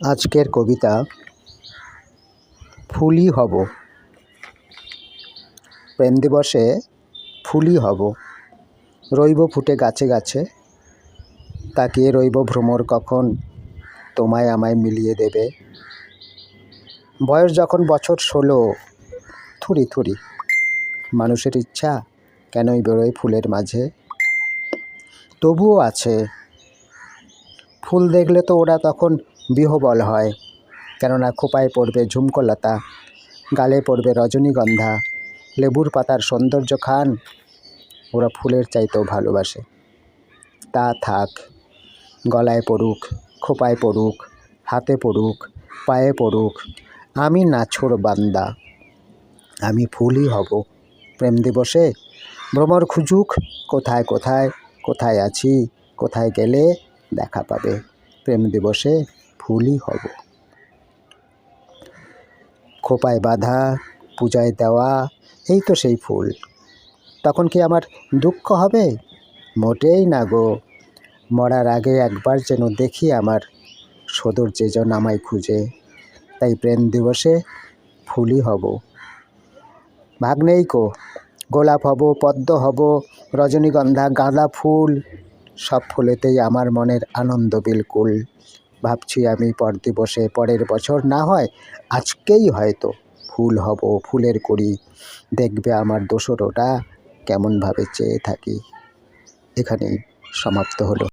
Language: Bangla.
আজকের কবিতা ফুলই হব। প্রেম দিবসে ফুলই হব। রইব ফুটে গাছে গাছে, তাকিয়ে রইব ভ্রমর কখন, তোমায় আমায় মিলিয়ে দেবে। বয়স যখন বছর ষোলো, থুরি থুরি, মানুষের ইচ্ছা কেনই বেরোয় ফুলের মাঝে? তবুও আছে, ফুল দেখলে তো ওরা তখন বিহবল হয়। কেননা খোপায় পড়বে ঝুমকোলতা, গালে পড়বে রজনীগন্ধা, লেবুর পাতার সৌন্দর্য খান, ওরা ফুলের চাইতেও ভালোবাসে। তা থাক, গলায় পড়ুক, খোপায় পড়ুক, হাতে পড়ুক, পায়ে পড়ুক, আমি নাছোড় বান্দা, আমি ফুলই হব। প্রেম দিবসে ভ্রমর খুঁজুক, কোথায় কোথায় কোথায় আছি, কোথায় গেলে দেখা পাবে। প্রেম দিবসে ফুলই হব। খোপায় বাঁধা, পূজায় দেওয়া, এই তো সেই ফুল। তখন কি আমার দুঃখ হবে? মোটেই না গো। মরার আগে একবার যেন দেখি আমার সদর যে জন আমায় খুঁজে, তাই প্রেম দিবসে ফুলই হব। ভাগ্নেই কো। গোলাপ হব, পদ্ম হব, রজনীগন্ধা, গাঁদা ফুল, সব ফুলেতেই আমার মনের আনন্দ বিলকুল। ভাবছি আমি পর দিবসে, পরের বছর না হয় আজকেই হয়তো ফুল হব, ফুলের করি দেখবে আমার দোসরোটা কেমনভাবে চেয়ে থাকি। এখানেই সমাপ্ত হলো।